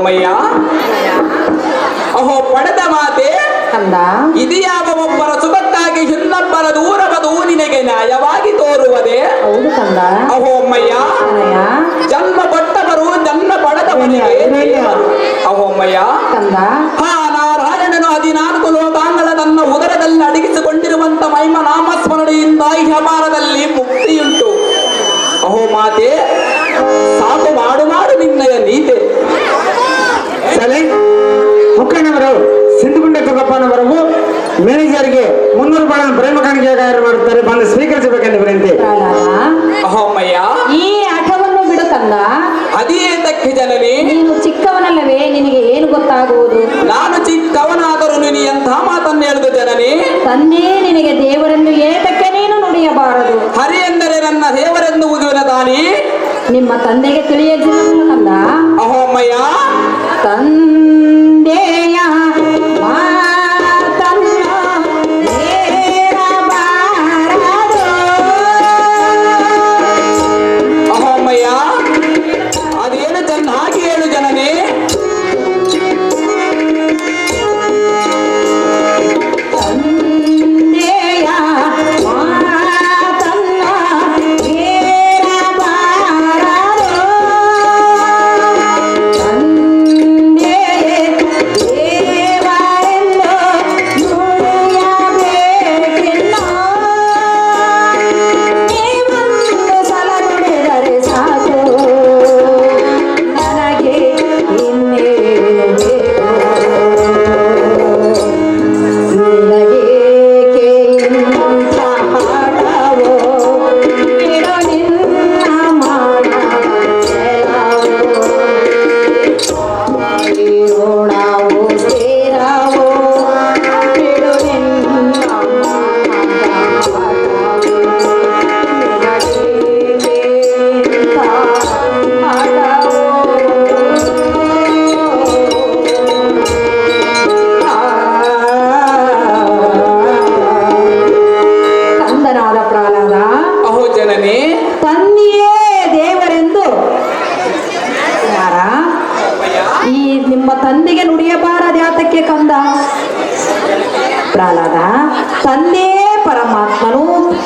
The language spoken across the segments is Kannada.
ಅಹೋಮಯ್ಯ ಅಹೋ ಪಡೆದ ಮಾತೆ? ಕಂದ ಇದಿಯಾವ ಒಬ್ಬರ ಸುಖಕ್ಕಾಗಿ ಇನ್ನೊಬ್ಬರ ದೂರವದು ನಿನಗೆ ನ್ಯಾಯವಾಗಿ ತೋರುವುದೇ? ಹೌದು ಕಂದ ಅಹೋಮಯ್ಯ ಅನಯ ಜನ್ಮ ಕೊಟ್ಟವರು ಜನ್ಮ ಪಡೆದವನಿಗೆ ಅಹೋ ಅಹೋಮಯ್ಯ ಕಂದ ಹಾ ನಾರಾಯಣನು ಹದಿನಾಲ್ಕು ಲೋಕಾಂಗಲ ತನ್ನ ಉದರದಲ್ಲಿ ಅಡಗಿಸಿಕೊಂಡಿರುವಂತ ಮೈಮ ನಾಮಸ್ಮರಣೆಯಿಂದ ಮುಕ್ತಿ ಮುಕ್ತಿಯುಂಟು. ಅಹೋ ಮಾತೆ ಸಾಕು ಮಾಡು ಮಾಡು ನಿನ್ನಯ ನೀತೆ. ಮುಖಂಡವರು ಸಿದ್ಧಗುಂಡ ತುಗಪ್ಪನವರವು ಮ್ಯಾನೇಜರ್ಗೆ ಮುನ್ನೂರು ರೂಪಾಯಿ ಪ್ರೇಮ ಕಾಣಿಕೆ ಮಾಡುತ್ತಾರೆ. ಬಂದು ಸ್ವೀಕರಿಸಬೇಕೆಂದು ವಿನಂತಿ. ಅಹೋಮಯ್ಯ ಈ ಆಟವನ್ನು ಬಿಡು ಕಂದ ಅದೇತಕ್ಕೆ ಜನನಿ. ನೀನು ಚಿಕ್ಕವನಲ್ಲವೇ ನಿನಗೆ ಏನು ಗೊತ್ತಾಗುವುದು? ನಾನು ಚಿಕ್ಕವನಾದರೂ ನೀನು ಎಂಥ ಮಾತನ್ನು ಹೇಳಿದ ಜನನಿ? ತನ್ನೇ ನಿನಗೆ ದೇವರನ್ನು ಏತಕ್ಕೆ ನೀನು ನುಡಿಯಬಾರದು. ಹರಿ ಎಂದರೆ ನನ್ನ ದೇವರೆನ್ನುವುದಿನ ತಾನಿ? ನಿಮ್ಮ ತಂದೆಗೆ ತಿಳಿಯದಿಲ್ಲ ಕಂದ ಅಹೋಮಯ್ಯ ತಂದೆಯ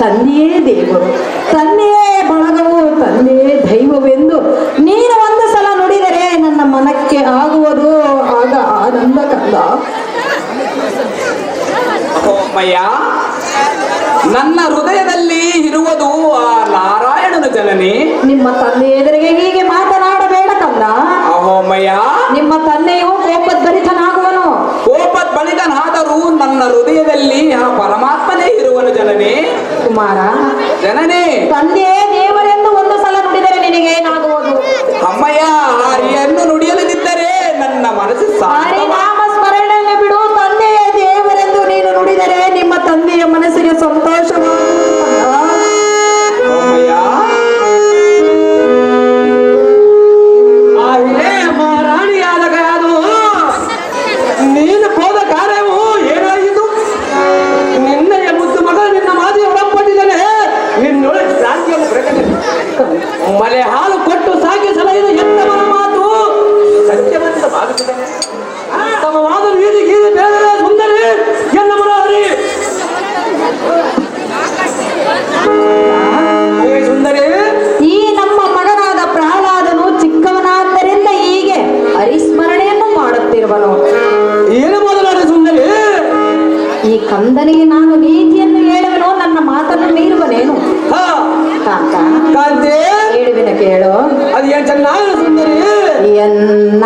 ತಂದೆಯೇ ದೇವರು ತಂದೆಯೇ ಬಳಗವು ತಂದೆಯೇ ದೈವವೆಂದು. ನೀನು ಒಂದು ಸಲ ನುಡಿದರೆ ನನ್ನ ಮನಕ್ಕೆ ಆಗುವುದು ಆಗ ಆನಂದ ಕಂದ. ನನ್ನ ಹೃದಯದಲ್ಲಿ ಇರುವುದು ಆ ನಾರಾಯಣನ ಜನನಿ. ನಿಮ್ಮ ತಂದೆ ಎದುರಿಗೆ ಹೀಗೆ ಮಾತನಾಡಬೇಡ ಕಂದ. ಅಹೋಮಯ್ಯ ನಿಮ್ಮ ತಂದೆಯು ಕೋಪದ್ಭರಿತನಾಗುವನು. ಕೋಪದ್ ಬಲಿತನಾದರೂ ನನ್ನ ಹೃದಯದಲ್ಲಿ ಕಂದನಿಗೆ ನಾನು ನೀತಿಯನ್ನು ಹೇಳುವನು ನನ್ನ ಮಾತನ್ನು ಮೀರುವನೇನು? ಹೇಳುವಿನ ಕೇಳು. ಅದು ಎನ್ನ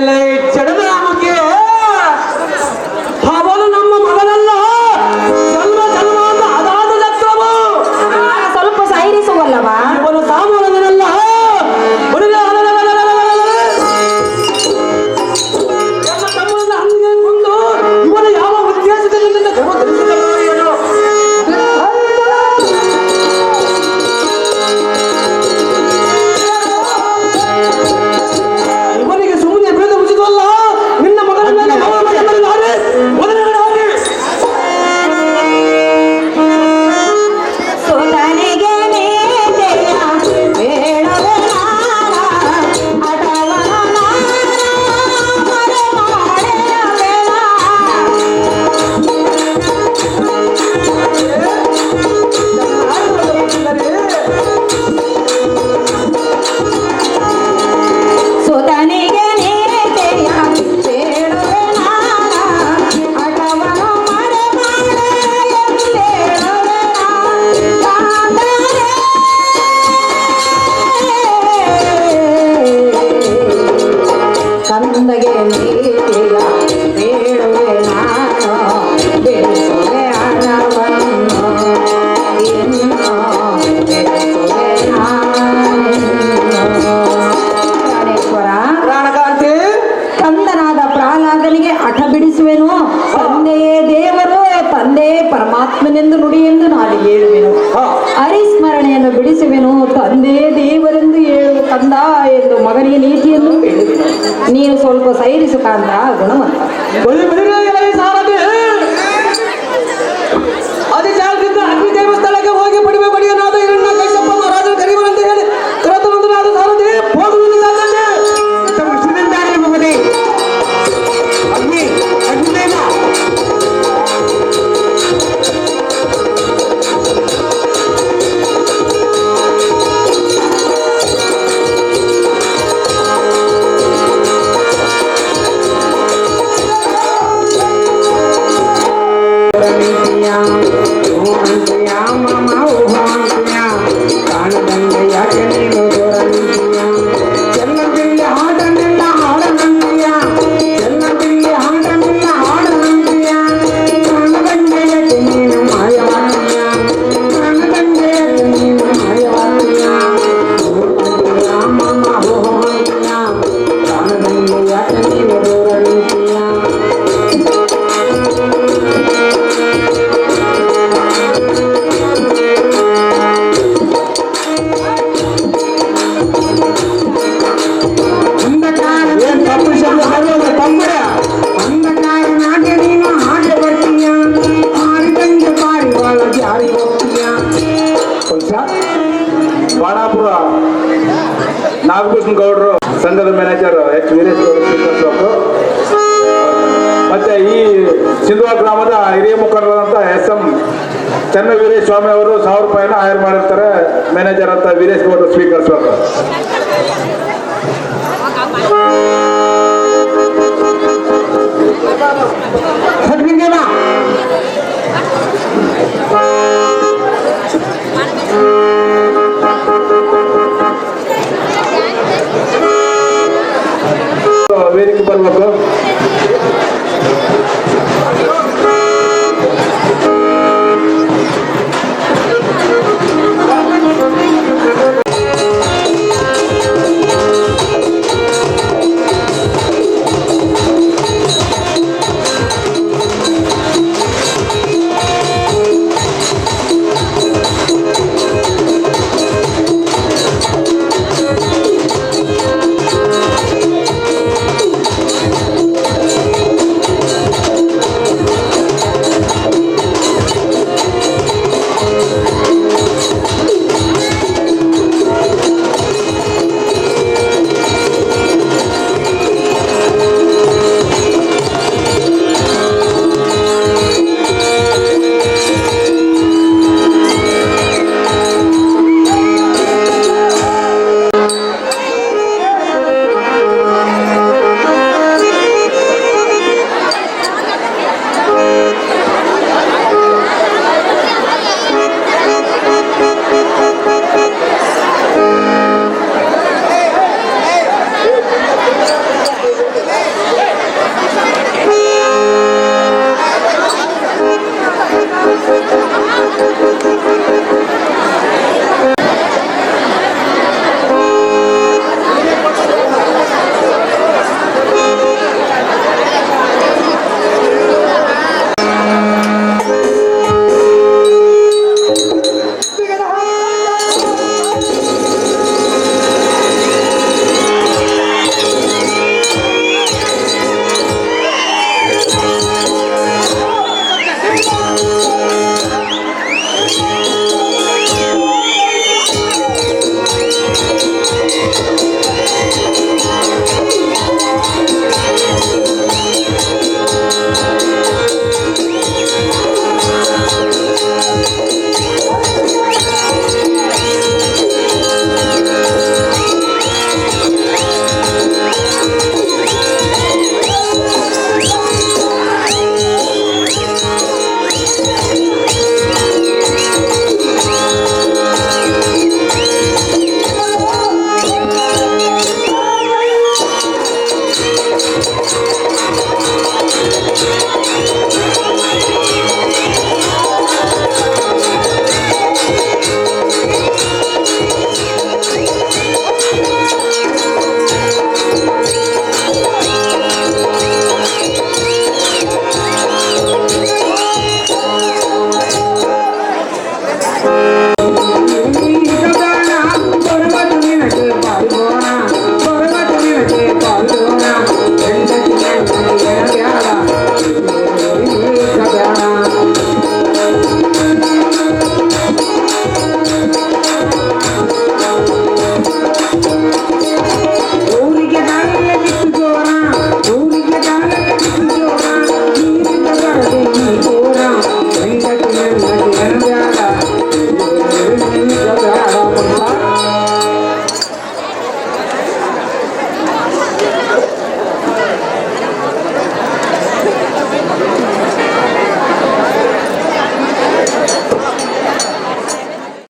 highlight ಸಂದಗೆ ನೀತಿಯ ಬೇಡುವೆ ನಾನು ತಂದನಾದ ಪ್ರಹ್ಲಾದನಿಗೆ ಹಠ ಬಿಡಿಸುವೆನು ತಂದೆಯೇ ದೇವರು ತಂದೆಯೇ ಪರಮಾತ್ಮನೆಂದು ನುಡಿ ಎಂದು ನಾನು ಹೇಳುವೆನು ಹರಿಸ್ಮರಣೆಯನ್ನು ಬಿಡಿಸುವೆನು ತಂದೆಯೇ ದೇವರೆಂದು ಕಂದ ಎಂದು ಮಗನಿಗೆ ನೀತಿಯನ್ನು ನೀನು ಸ್ವಲ್ಪ ಸೈರಿಸು ಕಂದ ಗುಣವಂತ ಸ್ವಾಮಿ ಅವರು ಸಾವಿರ ರೂಪಾಯಿನ ಹೈರ್ ಮಾಡಿರ್ತಾರೆ. ಮ್ಯಾನೇಜರ್ ಅಂತ ವೀರೇಶ್ ಗೌಡರು ಸ್ವೀಕರಿಸಬೇಕು